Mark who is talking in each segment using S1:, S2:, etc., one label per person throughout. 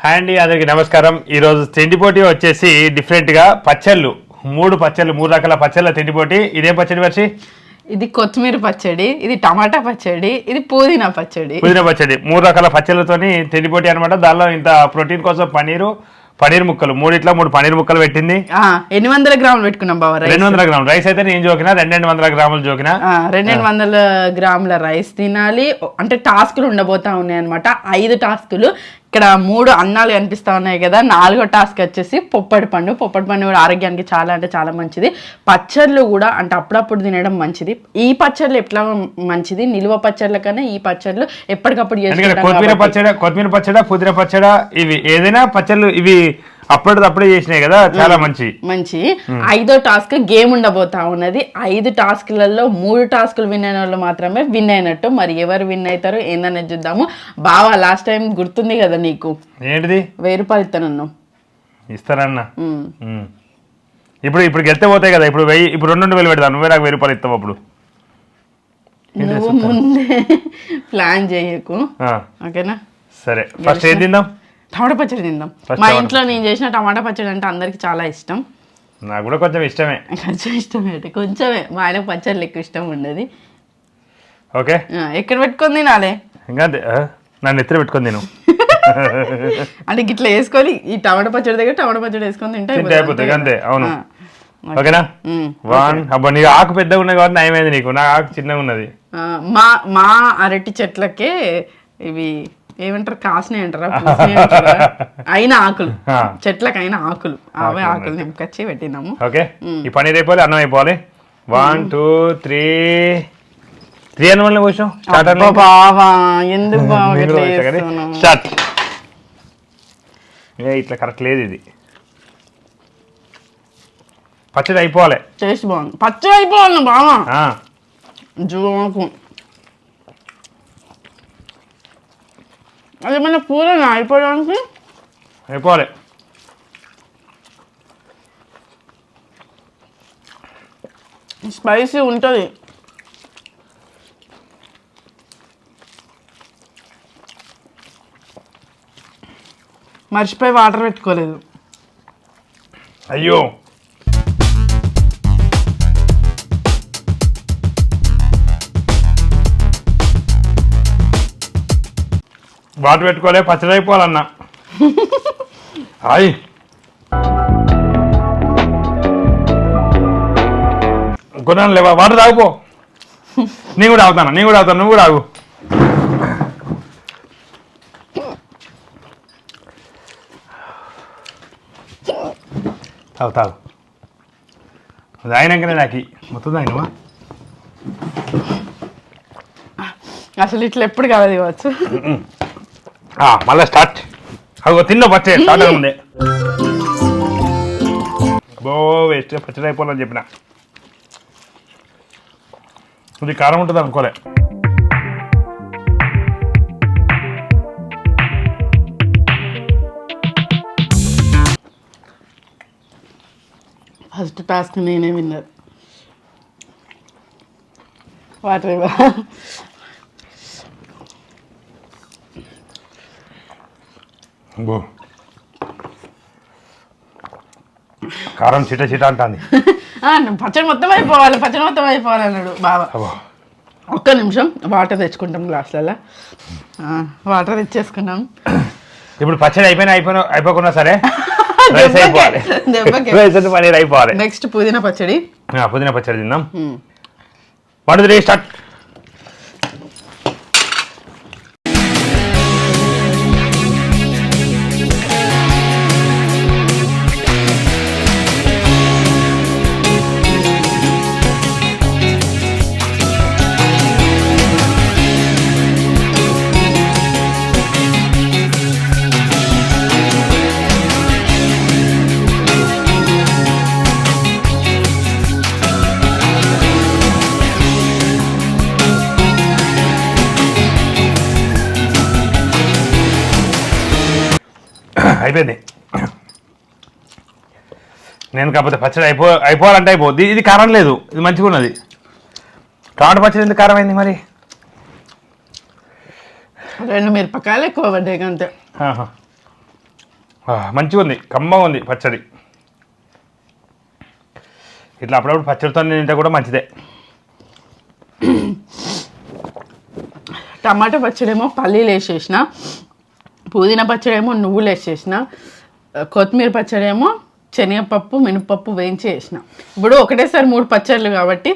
S1: Hi అండి అందరికి నమస్కారం. ఈరోజు తిండిపోటీ వచ్చేసి డిఫరెంట్గా పచ్చళ్ళు. మూడు పచ్చళ్ళు మూడు రకాల పచ్చళ్ళ తిండిపోటీ ఇదేం పచ్చడి వచ్చి
S2: ఇది కొత్తిమీర పచ్చడి ఇది టమాటా పచ్చడి ఇది పుదీనా పచ్చడి.
S1: పుదీనా పచ్చడి. మూడు రకాల పచ్చళ్ళతోని తిండిపోటీ అనమాట దానిలో ఇంత ప్రోటీన్ కోసం పనీరు పనీర్ ముక్కలు. మూడిట్లా మూడు పనీర్ ముక్కలు పెట్టింది.
S2: ఆ, ఎన్ని వందల గ్రాములు పెట్టుకున్నాం రైస్
S1: రెండు వందల గ్రాములు. రైస్ అయితే నేను జోకినా రెండు వందల గ్రాములు జోకినా.
S2: రెండు వందల గ్రాముల రైస్ తినాలి. అంటే టాస్కులు ఉండబోతా ఉన్నాయి అనమాట ఐదు టాస్కులు. ఇక్కడ మూడు అన్నాలు కనిపిస్తా ఉన్నాయి కదా. నాలుగో టాస్క్ వచ్చేసి పొప్పడి పండు. పొప్పడి పండు కూడా ఆరోగ్యానికి చాలా అంటే చాలా మంచిది. పచ్చళ్ళు కూడా అంటే అప్పుడప్పుడు తినడం మంచిది. ఈ పచ్చళ్ళు ఎట్లా మంచిది? నిల్వ పచ్చళ్ళ కన్నా ఈ పచ్చళ్ళు ఎప్పటికప్పుడు
S1: కొత్తిమీర. పచ్చడి కొత్తిమీర పచ్చడి పుదీనా పచ్చడి ఇవి ఏదైనా పచ్చళ్ళు ఇవి అప్పటిదప్పుడే చేసినాయి కదా చాలా మంచి.
S2: మంచి. ఐదో టాస్క్ గేమ్ ఉండబోతా ఉన్నది. ఐదు టాస్క్లలో మూడు టాస్కులు విన్ అయిన వాళ్ళు మాత్రమే విన్ అయినట్టు. మరి ఎవరు విన్ అవుతారో ఏందనేది చూద్దాము. బావా లాస్ట్ టైం గుర్తుంది కదా నీకు?
S1: ఏంటిది?
S2: వెయ్యి రూపాయలు ఇస్తానన్ను.
S1: ఇస్తానన్నా. ఇప్పుడు ఇప్పుడు గెలితే పోతాయి కదా. ఇప్పుడు వెయ్యి ఇప్పుడు రెండు వేలు పెడతాను నువ్వే నాకు వెయ్యి రూపాయలు ఇస్తావు అప్పుడు.
S2: నువ్వు ముందే ప్లాన్ చేయకు. ఓకేనా?
S1: సరే. ఫస్ట్ ఏం తిందాం?
S2: టమాటా పచ్చడి తిందాం. మా. ఇంట్లో నేను చేసిన టమాటా పచ్చడి అంటే అందరికి చాలా ఇష్టం.
S1: నాకు కూడా కొంచెం ఇష్టమే.
S2: కొంచెం ఇష్టమే అంటే కొంచెమే. మా ఆయన పచ్చళ్ళు ఎక్కువ ఇష్టం ఉండదు.
S1: ఓకే.
S2: ఎక్కడ పెట్టుకొని తినాలి?
S1: ఇంకా నన్ను ఎత్తున పెట్టుకొని తిను.
S2: అంటే ఇట్లా వేసుకొని ఈ టమాటా పచ్చడి దగ్గర టమాటా పచ్చడి వేసుకొని తింటే
S1: అయిపోతుంది. అంతే. అవును. ఓకేనా. వన్ అబ్బా నీ ఆకు పెద్దగా ఉన్నది కాబట్టి నయమైంది నీకు. నా ఆకు చిన్నగా ఉన్నది.
S2: మా మా అరటి చెట్లకే ఇవి ఏమంటారు? కాసినాయి అంటారా పూసినాయి అంటారా? అయిన ఆకులు.
S1: ఆ.
S2: చెట్లకు అయిన ఆకులు. అవే ఆకులు నింపుకొచ్చి పెట్టినాము.
S1: ఓకే. ఈ పనీర్ అయిపోవాలి అన్నం అయిపోవాలి? One two three. త్రీ అని స్టార్ట్
S2: అబ్బా బావా ఎందుకు బావా ఇట్లా
S1: స్టార్ట్. కరెక్ట్ లేదు ఇది. పచ్చడి అయిపోవాలి.
S2: టేస్ట్ బాగుంది. పచ్చడి అయిపోవాలి బావా. జోకు అది మన పూరనా అయిపోవడానికి?
S1: అయిపోవాలి.
S2: స్పైసీ ఉంటుంది. మర్చిపోయి వాటర్ పెట్టుకోలేదు.
S1: అయ్యో. వాటర్ పెట్టుకోలే పచ్చడి అయిపోవాలన్నా. అయ్ కొనాలి లేవా? వాటర్ తాగుపో. నేను కూడా తాగుతాను? నేను కూడా తాగుతాను? నువ్వు కూడా ఆగు తాగు తాగు. అది అయినాకనే నాకు మొత్తం తాగినవా?
S2: అసలు ఇట్లా ఎప్పుడు కావాలి కావచ్చు?
S1: మళ్ళీ స్టార్ట్ అగో తిన్న పచ్చే స్టార్ట్ ఉంది. బో వేస్ట్. పచ్చడి అయిపోవాలని చెప్పిన. ఇది కారం ఉంటుంది అనుకోలే.
S2: ఫస్ట్ టాస్క్ నేనే విన్నర్ వాటర్
S1: కారం చిట చిట అంటుంది.
S2: పచ్చడి మొత్తం అయిపోవాలి పచ్చడి మొత్తం అయిపోవాలి అన్నాడు బాబా ఒక్క నిమిషం వాటర్ తెచ్చుకుంటాం గ్లాసులలో. వాటర్ తెచ్చేసుకున్నాం.
S1: ఇప్పుడు పచ్చడి అయిపోయినా అయిపోయినా అయిపోకున్నా సరే రైస్ అయిపోవాలి.
S2: దెబ్బకే.
S1: రైస్ అంటే పన్నీర్ అయిపోవాలి.
S2: నెక్స్ట్ పుదీనా పచ్చడి.
S1: పుదీనా పచ్చడి తిందాం.
S2: మ్మ్.
S1: One three start. నేను కాకపోతే పచ్చడి అయిపో అయిపోవాలంటే అయిపోద్ది ఇది కారం లేదు ఇది మంచిగా ఉన్నది. టమాటా పచ్చడి ఎందుకు కారం అయింది మరి?
S2: రెండు మిరపకాయలు ఎక్కువ పడ్డాయి అంతే
S1: మంచిగా ఉంది కమ్మగా ఉంది పచ్చడి. ఇట్లా అప్పుడప్పుడు పచ్చడితో తింటే కూడా మంచిదే.
S2: టమాటా పచ్చడి ఏమో పల్లీలు వేసేసిన పుదీనా పచ్చడి ఏమో నువ్వులు వేసేసిన కొత్తిమీర పచ్చడి ఏమో శనగపప్పు మినపప్పు వేయించి వేసిన. ఇప్పుడు ఒకటేసారి మూడు పచ్చళ్ళు కాబట్టి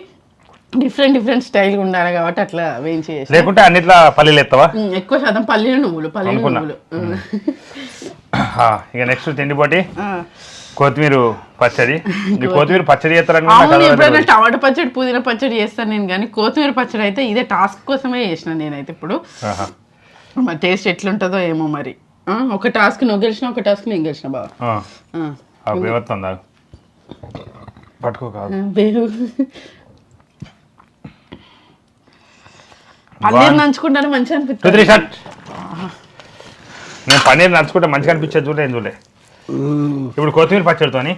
S2: డిఫరెంట్ డిఫరెంట్ స్టైల్గా ఉండాలి కాబట్టి అట్లా వేయించి
S1: లేకుంటే అన్నిట్లా పల్లీలు ఎత్తావా?
S2: ఎక్కువ శాతం పల్లీలు నువ్వులు పల్లీలు
S1: అనుకున్నా.
S2: నువ్వులు.
S1: ఇక నెక్స్ట్ తిండిపోటి. కొత్తిమీర పచ్చడి. కొత్తిమీర. పచ్చడి
S2: అవును ఎప్పుడైనా. టమాటా పచ్చడి పుదీనా పచ్చడి చేస్తాను నేను కానీ కొత్తిమీర పచ్చడి అయితే ఇదే టాస్క్ కోసమే చేసిన నేనైతే ఇప్పుడు. మరి టేస్ట్ ఎట్లుంటుందో ఏమో మరి. ఆ, ఒక టాస్క్ నువ్వు గెలిచిన ఒక టాస్క్ నేను గెలిచిన బాబా
S1: ఆ. వివత్తుందా పట్టుకో కాదు
S2: పన్నీర్ నంచుకుంటాను మంచిగా అనిపిస్తుంది
S1: షర్ట్ నేను పన్నీర్ నడుచుకుంటే మంచిగా అనిపించేది చూడలే ఏం చూడలే. ఇప్పుడు కొత్తిమీర పచ్చడితోని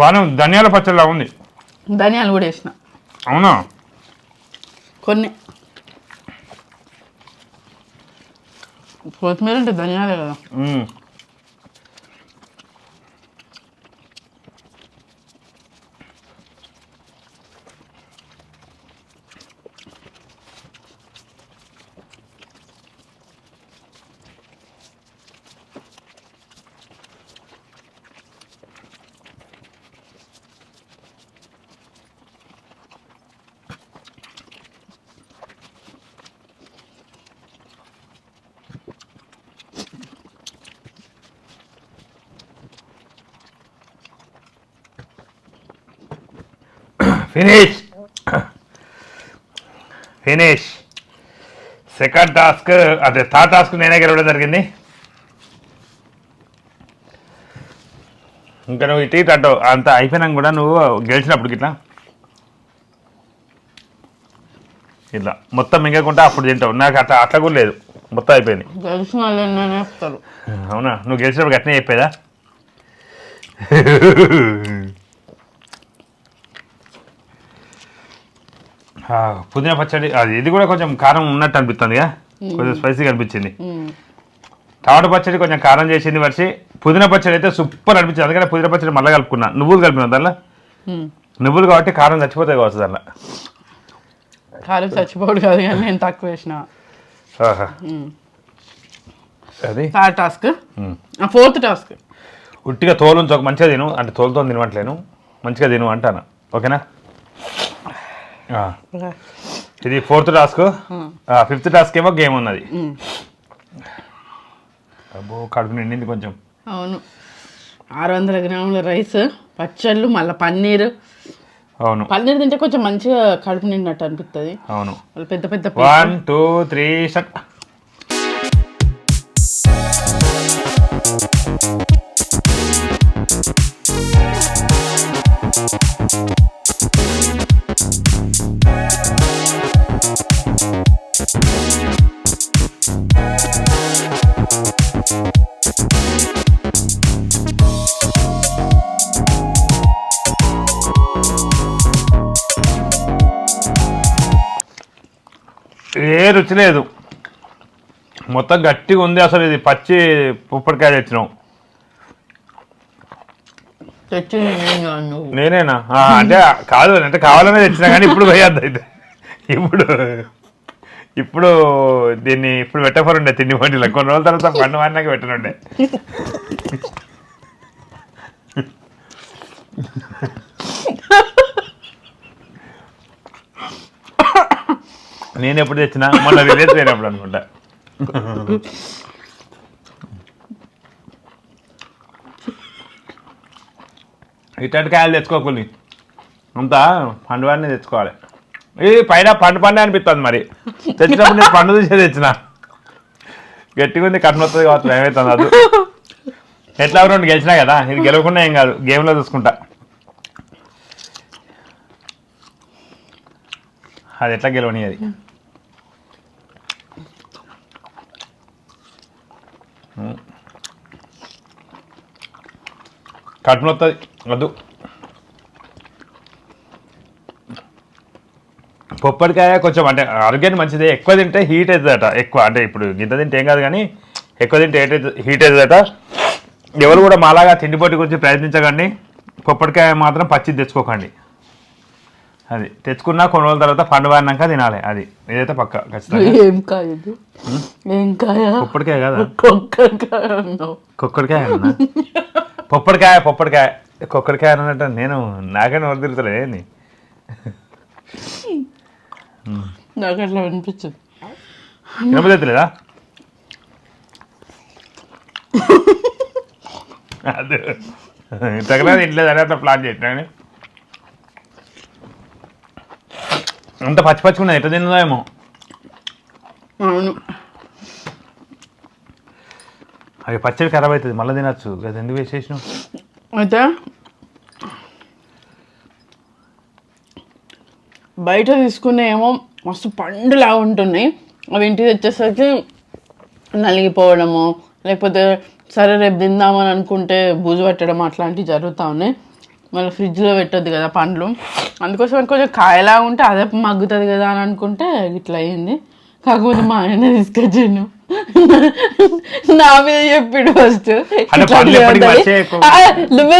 S1: ఉంది ధనియాల పచ్చడిలా ఉంది.
S2: ధనియాలు కూడా వేసిన.
S1: అవునా?
S2: కొన్ని. కొత్తిమీర అంటే ధనియాలే కదా
S1: ఫినిష్ ఫినిష్ సెకండ్ టాస్క్ అదే థర్డ్ టాస్క్ నేనే గెలవడం జరిగింది. ఇంకా నువ్వు ఇటు ఇటు అంటావు. అంత అయిపోయినాక కూడా నువ్వు గెలిచినప్పుడు ఇట్లా ఇట్లా. మొత్తం మింగకుండా అప్పుడు తింటావు. నాకు అట్లా అట్లా కూడా లేదు. మొత్తం అయిపోయింది. అవునా? నువ్వు గెలిచినప్పుడు గట్నే చెప్పేదా? పుదీనా పచ్చడి అది ఇది కూడా కొంచెం కారం ఉన్నట్టు అనిపిస్తుంది కొంచెం స్పైసీగా అనిపించింది. టమాటా పచ్చడి కొంచెం కారం చేసింది వచ్చి పుదీనా పచ్చడి అయితే సూపర్ అనిపించింది. అందుకని పుదీనా పచ్చడి మళ్ళీ కలుపుకున్నా. నువ్వులు కలిపిన దానిలో. నువ్వులు కాబట్టి కారం చచ్చిపోతాయి కావచ్చు దానిలో.
S2: కారం చచ్చిపోడు కాదు కానీ నేను తక్కువ వేసిన.
S1: అది?
S2: Third task. ఫోర్త్ టాస్క్
S1: ఉట్టిగా తోలు ఉంచు ఒక మంచిగా తిను. అంటే తోలుతో తినవట్లేను మంచిగా తిను అంటాను? ఓకేనా? ఇది ఫోర్త్ టాస్క్. ఫిఫ్త్ టాస్క్ ఏమో గేమ్ ఉన్నది. అబ్బో కడుపు నిండింది కొంచెం.
S2: అవును. ఆరు వందల గ్రాముల రైస్ పచ్చళ్ళు మళ్ళీ పన్నీర్.
S1: అవును.
S2: పన్నీర్ తింటే కొంచెం మంచిగా కడుపు నిండినట్టు అనిపిస్తుంది
S1: అవును.
S2: పెద్ద పెద్ద
S1: వన్ టూ త్రీ షట్. ఏ రుచి లేదు. మొత్తం గట్టిగా ఉంది అసలు ఇది పచ్చి పుప్పడికాయ తెచ్చినాం. నేనేనా? అంటే కాదు అంటే కావాలనే తెచ్చినా కానీ ఇప్పుడు పోయేద్దు అయితే. ఇప్పుడు ఇప్పుడు దీన్ని ఇప్పుడు పెట్టఫర్ ఉండే తిండి పోటీలో కొన్ని రోజుల తర్వాత పండు వాడినాక పెట్టనుండే. నేను ఎప్పుడు తెచ్చినా మొన్న రిలీజ్ అయినప్పుడు అనుకుంటా. ఇట్లాంటి కాయలు తెచ్చుకోకుని అంతా పండు వాడిని తెచ్చుకోవాలి. ఇది పైన పండు పండు అనిపిస్తుంది మరి. తెచ్చినప్పుడు నేను పండు చూసే తెచ్చిన. గట్టిగా ఉంది కట్న కావచ్చు ఏమవుతుంది అది ఎట్లా రెండు గెలిచినా కదా ఇది గెలవకుండా ఏం కాదు గేమ్లో చూసుకుంటా. అది ఎట్లా గెలవని అది కట్న వస్తుంది వద్దు. పొప్పడికాయ కొంచెం అంటే ఆరోగ్యానికి మంచిదే. ఎక్కువ తింటే హీట్ అవుతుందట. ఎక్కువ అంటే ఇప్పుడు గింత తింటే ఏం కాదు కానీ ఎక్కువ తింటే హీట్ అవుతుందట. ఎవరు కూడా మాలాగా తిండిపోటీ గురించి ప్రయత్నించకండి. పొప్పడికాయ మాత్రం పచ్చి తెచ్చుకోకండి. అది తెచ్చుకున్నా కొన్ని రోజుల తర్వాత పండు వాడినాక తినాలి అది. ఇదైతే పక్క ఖచ్చితంగా.
S2: ఏం కాయ ఇది. ఏం కాయ
S1: పొప్పడికాయ కదా? కుక్కడికాయ అన్నా? పొప్పడికాయ పొప్పడికాయ. కుక్కడికాయ అన్నట్టు నేను నాకైనా ఎవరు తిరుగుతారు ఏంది?
S2: నాకు అట్లా
S1: వినపడలేదా అదే. తింటలేదు అని అట్లా ప్లాన్ చేసినా అంత పచ్చి పచ్చిగా ఉన్నది ఎట్లా తిన్నదో ఏమో.
S2: అవును.
S1: అవి పచ్చడి ఖరాబ్ అవుతుంది మళ్ళీ తినచ్చు. అది ఎందుకు వేసేసినావు
S2: అయితే బయట తీసుకునే ఏమో మస్తు పండులా ఉంటున్నాయి అవి ఇంటికి తెచ్చేసరికి నలిగిపోవడము లేకపోతే సరే రేపు తిందామని అనుకుంటే బూజు పట్టడం అట్లాంటివి జరుగుతూ ఉన్నాయి. మళ్ళీ ఫ్రిడ్జ్లో పెట్టొద్దు కదా పండ్లు. అందుకోసం అది కొంచెం కాయలా ఉంటే అదే మగ్గుతుంది కదా అని అనుకుంటే ఇట్లా అయింది కాకపోతే మా ఆయన తీసుకొచ్చాను నా మీద చెప్పాడు ఫస్ట్. నువ్వే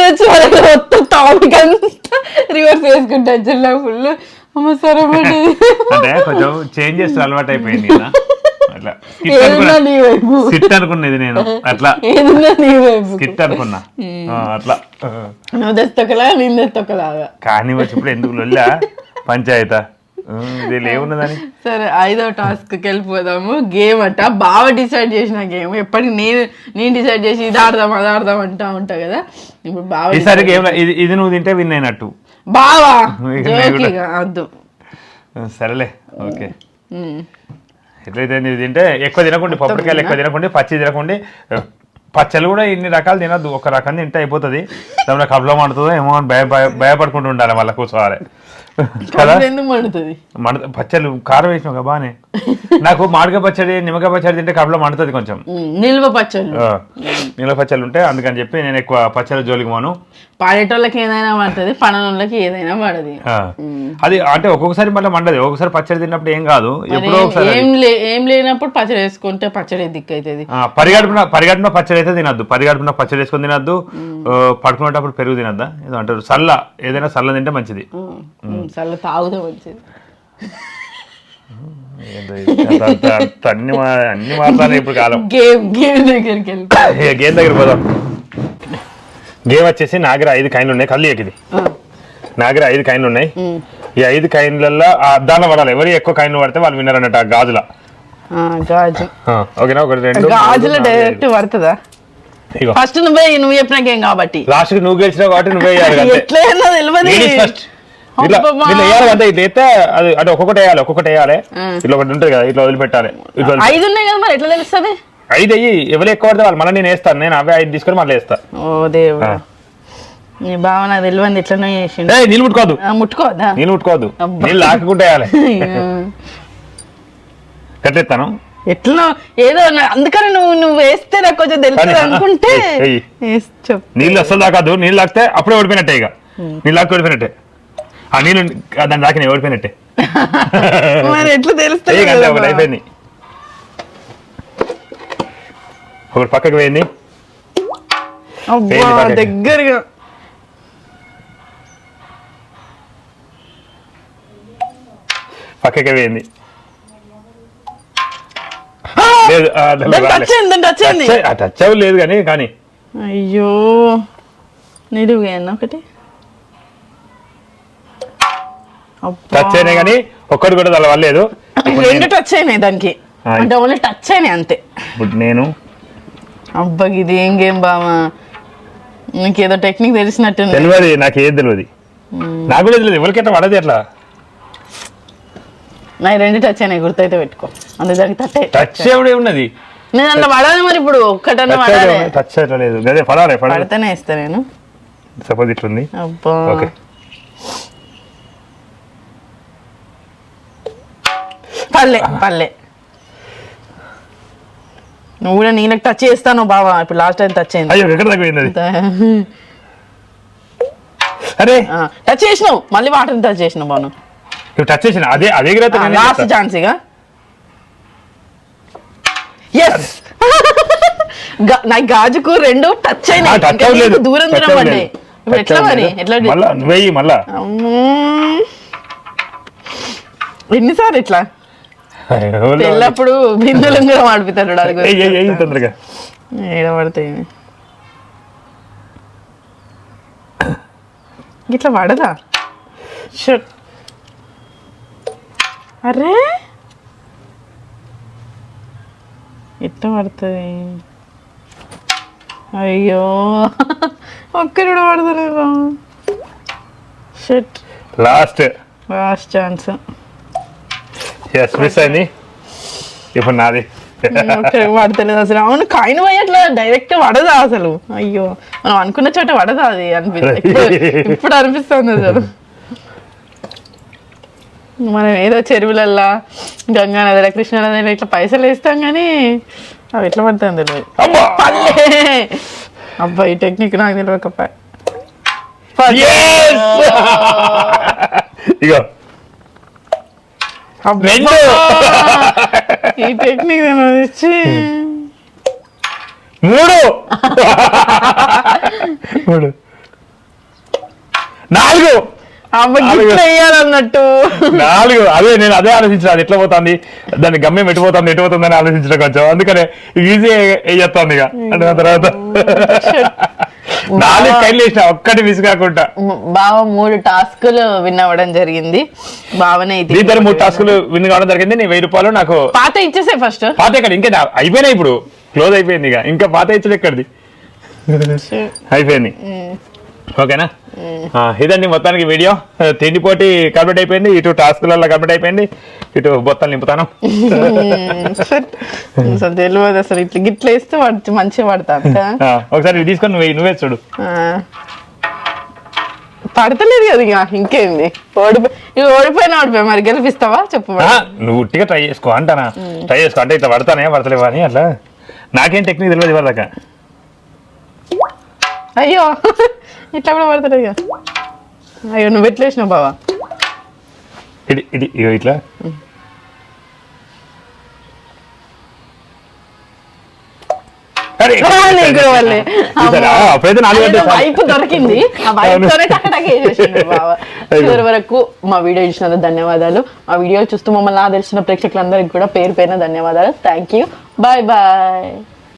S2: మొత్తం టాపిక్ అంతా రివర్స్ వేసుకుంటా చిన్న ఫుల్ అమ్మ సరే
S1: అంటే కొంచెం చేంజ్ చేస్తే అలవాటు అయిపోయింది కదా. అట్లా. స్కిట్ అనుకున్నది నేను. అట్లా.
S2: ఏదన్నా నీ వైపు.
S1: స్కిట్ అనుకున్నా. అట్లా. కానీ వచ్చినప్పుడు ఎందుకు లొల్లా? పంచాయత.
S2: సరే ఐదో టాస్క్ వెళ్ళిపోదాము. గేమ్ అట. బాగా డిసైడ్ చేసిన గేమ్. ఎప్పటికి నేను నేను డిసైడ్ చేసి ఇది ఆడదాం అది ఆడదాం అంటా ఉంటా కదా. ఇప్పుడు బాగా
S1: ఈసారి గేమ్ ఇది ఇది నువ్వు తింటే విన్ అయినట్టు.
S2: బావా? వద్దు.
S1: సరేలే. ఓకే. ఎట్లయితే ఇది తింటే ఎక్కువ తినకండి పప్పుడికాయలు ఎక్కువ తినకండి పచ్చి తినకండి పచ్చళ్ళు కూడా ఇన్ని రకాలు తినద్దు. ఒక రకం తింటే అయిపోతుంది. దాని కబ్లో మండుతుందో ఏమో అని భయ భయ- భయపడుకుంటూ ఉండాలి మళ్ళీ కూర్చోవాలి.
S2: ఎందుకు మండుతుంది?
S1: పచ్చళ్ళు కారం వేసినావు కదా బాగానే నాకు మామిడికాయ పచ్చడి నిమ్మకాయ పచ్చడి తింటే కడుపులో మండుతుంది కొంచెం.
S2: నిల్వ పచ్చళ్ళు.
S1: నిల్వ పచ్చళ్ళు ఉంటే అందుకని చెప్పి నేను ఎక్కువ పచ్చళ్ళ జోలికి పోను.
S2: పాడేటోళ్ళకి ఏదైనా పడుతుంది పడనోళ్ళకి ఏదైనా పడది
S1: అది అంటే ఒక్కొక్కసారి మళ్ళీ మండది ఒక్కొక్కసారి పచ్చడి తిన్నప్పుడు ఏం కాదు ఎప్పుడో ఒకసారి
S2: ఏం లే ఏం లేనప్పుడు పచ్చడి వేసుకుంటే పచ్చడి దిక్కు అవుతుంది
S1: ఆ, పరిగడుపున పరిగడుపున పచ్చడి అయితే తినద్దు పరిగడుపున పచ్చడి వేసుకొని తినద్దు ఆ, పడుకునేటప్పుడు పెరుగు తినద్దా? ఏదో అంటారు సల్ల ఏదైనా సల్ల తింటే మంచిది. అంత- అంత- అంత అన్ని అన్ని మాట్లాడే ఇప్పుడు కాలం.
S2: గేమ్ గేమ్ దగ్గరికి వెళ్ళి.
S1: గేమ్ దగ్గర పోదాం. గేమ్ వచ్చేసి నా దగ్గర ఐదు కాయిన్లు ఉన్నాయి. కళ్ళు ఇది నా దగ్గర ఐదు కాయిన్లు ఉన్నాయి. ఈ ఐదు కాయిన్లలో అద్దాన పడాలి ఎవరు ఎక్కువ కాయిన్లు పడితే వాళ్ళు విన్నారు అన్నట్టు ఆ గాజుల.
S2: గాజు.
S1: ఓకేనా? ఒకటి రెండు
S2: గాజులో డైరెక్ట్ పడుతుందా? ఫస్ట్ నువ్వే నువ్వు చెప్పిన గేమ్ కాబట్టి.
S1: లాస్ట్ నువ్వు గెలిచినావు కాబట్టి నువ్వే
S2: ఎట్లయినా తెలియదు.
S1: ఫస్ట్ ఇట్లా
S2: అబ్బబ్బా.
S1: ఇట్లా వేయాలి అంతే ఇట్లా అయితే అది అంటే ఒక్కొక్కటి వేయాలి ఒక్కొక్కటి వేయాలి.
S2: ఆ.
S1: ఇట్లా ఒకటి ఉంటుంది కదా ఇట్లా వదిలిపెట్టాలి. ఇట్లా వదిలి-
S2: ఐదు ఉన్నాయి కదా మరి ఎట్లా తెలుస్తుంది?
S1: ఐదు అయ్యి ఎవరు ఎక్కువ పడితే వాళ్ళు మళ్ళీ నేను వేస్తాను నేను అవే ఐదు తీసుకొని మళ్ళీ వేస్తా.
S2: ఓ దేవుడా. నీ బావ నాకు తెలియదు ఎట్లనో చేసిండు.
S1: ఏ నీళ్ళు ముట్టుకోవద్దు.
S2: ఆ, ముట్టుకోవద్దా?
S1: నీళ్ళు ముట్టుకోవద్దు.
S2: అబ్బా.
S1: నీళ్ళు లాక్కుంటే వేయాలి. కట్టేస్తాను.
S2: ఎట్లా? ఏదో నా- అందుకని నువ్వు నువ్వు వేస్తే నాకు కొంచెం తెలుస్తుంది
S1: కానీ,
S2: అనుకుంటే
S1: ఎయ్.
S2: వేసి చెప్పు.
S1: నీళ్ళు అస్సలు తాకద్దు. నీళ్ళు తాకితే అప్పుడే ఓడిపోయినట్టే ఇక. నీళ్ళు తాకి ఓడిపోయినట్టే. ఆ నీళ్ళు ఆ దాన్ని తాకి ఓడిపోయినట్టే.
S2: మరి ఎట్లా కదా
S1: ఒకటి? అయిపోయింది. ఒకటి పక్కకి పోయింది?
S2: దగ్గరగా.
S1: పక్కకి పోయింది.
S2: దాని. టచ్ అయింది దాని టచ్ అయింది.
S1: టచ్ అయ్యి- ఆ టచ్ అవ్వ లేదు కానీ కానీ.
S2: అయ్యో నిలువుగా ఒకటి.
S1: టచ్ అయినాయి కానీ ఒక్కటి కూడా దాని వల్లేదు
S2: రెండు టచ్ అయినాయి దానికి. అంటే ఓన్లీ టచ్ అయినాయి అంతే.
S1: ఇప్పుడు నేను
S2: అబ్బా ఇది ఏం గేమ్ బామా నీకు ఏదో టెక్నిక్ తెలిసినట్టుంది.
S1: తెలియదు నాకు ఏం తెలియదు. నాకు కూడా తెలియదు ఎవరికైనా పడదు ఎట్లా?
S2: నా రెండు టచ్ అయినాయి గుర్తయితే పెట్టుకో. అందుకే దానికి టచ్
S1: టచ్ ఎవడే ఉన్నది?
S2: నేను అట్లా పడాలి మరి ఇప్పుడు ఒక్కటన్నా పడాలి.
S1: టచ్ అట్లా లేదు. అదే పడాలి పడాలి.
S2: పడితేనే ఇస్తా నేను.
S1: సపోజ్ ఇట్లుంది.
S2: అబ్బా.
S1: ఓకే
S2: పల్లె పల్లె నువ్వు కూడా నీళ్ళకి టచ్ చేస్తాను బావా ఇప్పుడు లాస్ట్ టైం టచ్ అయింది.
S1: అయ్యో ఎక్కడ తగ్గిపోయింది అరే!
S2: టచ్ చేసినావు మళ్ళీ వాటర్ టచ్ చేసినావు బాను.
S1: నువ్వు టచ్ చేసిన? అదే అదే
S2: లాస్ట్ ఛాన్స్ ఇక. ఎస్ నాకు గాజుకు రెండు టచ్ అయినాయి. దూరం దూరం పడ్డాయి ఇప్పుడు ఎట్లా మరి? ఎట్లా
S1: మళ్ళా నువ్వేయి మళ్ళా.
S2: ఎన్నిసార్లు ఇట్లా? ఎల్లప్పుడు బిందులు కూడా మాడిపోతాడు
S1: ఏయ్, ఏయ్, ఏయ్, తొందరగా.
S2: ఏడబడతాయి ఇట్లా పడదా షట్. అరే? ఎట్లా పడుతుంది? అయ్యో. ఒక్కరు కూడా పడతలేదు shut.
S1: Last
S2: last chance
S1: yes miss అయింది ఇప్పుడు నాది
S2: పడతలేదు అసలు. అవును కాయిన్ పోయి అట్లా డైరెక్ట్ పడదా అసలు? అయ్యో మనం అనుకున్న చోట పడదా అది అనిపిస్తుంది. ఇప్పుడు- అనిపిస్తుంది అసలు. మనం ఏదో చెరువులల్లా గంగా నదిలో కృష్ణా నదిలో ఇట్లా పైసలు వేస్తాం కానీ అవి ఎట్లా పడతాం తెలియదు
S1: అమ్మా!
S2: పల్లె! అబ్బా ఈ టెక్నిక్ నాకు తెలియకపోయా!
S1: ఇగో! రెండు.
S2: ఈ టెక్నిక్
S1: మూడు! మూడు. నాలుగు!
S2: వేయాలన్నట్టు.
S1: నాలుగు. అదే నేను అదే ఆలోచించిన అది ఎట్లా పోతుంది? దాని గమ్యం ఎటు పోతుంది ఎటు పోతుంది అని ఆలోచించిన కొంచెం. అందుకనే ఈజీ వేస్తుంది ఇక. అంటే తర్వాత నాలుగు కైలు వేసిన ఒక్కటి మిస్ కాకుండా.
S2: బావ మూడు టాస్కులు విన్ అవ్వడం జరిగింది. బావనే ఇది
S1: దీంతో మూడు టాస్కులు విన్ కావడం జరిగింది నీ వెయ్యి రూపాయలు నాకు
S2: పాత ఇచ్చేసే ఫస్ట్.
S1: పాత ఎక్కడ? ఇంకా అయిపోయినాయి ఇప్పుడు. క్లోజ్ అయిపోయింది ఇక. ఇంకా పాత ఇచ్చుడు ఎక్కడిది? అయిపోయింది. ఓకేనా? ఇదండి మొత్తానికి వీడియో. తిండి పోటీ కంప్లీట్ అయిపోయింది. ఇటు టాస్క్లలో కంప్లీట్ అయిపోయింది. ఇటు బొత్తాలు నింపుతాను.
S2: అసలు తెలియదు అసలు ఇట్లా గిట్ల వేస్తే వాడు మంచిగా పడతాను
S1: ఒకసారి ఇవి తీసుకొని నువ్వు నువ్వే చూడు.
S2: పడతలేదు కదా ఇక ఇంకేంది? ఓడిపోయి ఇక ఓడిపోయినా ఓడిపోయి? మరి గెలిపిస్తావా? చెప్పు
S1: నువ్వు ఉట్టిగా ట్రై చేసుకో అంటానా? ట్రై చేసుకో. అంటే ఇట్లా పడతానే పడతలేవా అని అట్లా. నాకేం టెక్నిక్ తెలియదు ఇవ్వదాకా
S2: అయ్యో. ఇట్లా కూడా పడతలేదు ఇక అయ్యో నువ్వు ఎట్లా వేసినావు బావా?
S1: ఇది ఇది ఇగో ఇట్లా.
S2: వైపు దొరికింది. ఆ వైప్. చివరి వరకు మా వీడియో చూసినందుకు ధన్యవాదాలు. ఆ వీడియో చూస్తూ మమ్మల్ని ఆదరిస్తున్న ప్రేక్షకులందరికీ కూడా పేరు పేరున ధన్యవాదాలు. Thank you bye bye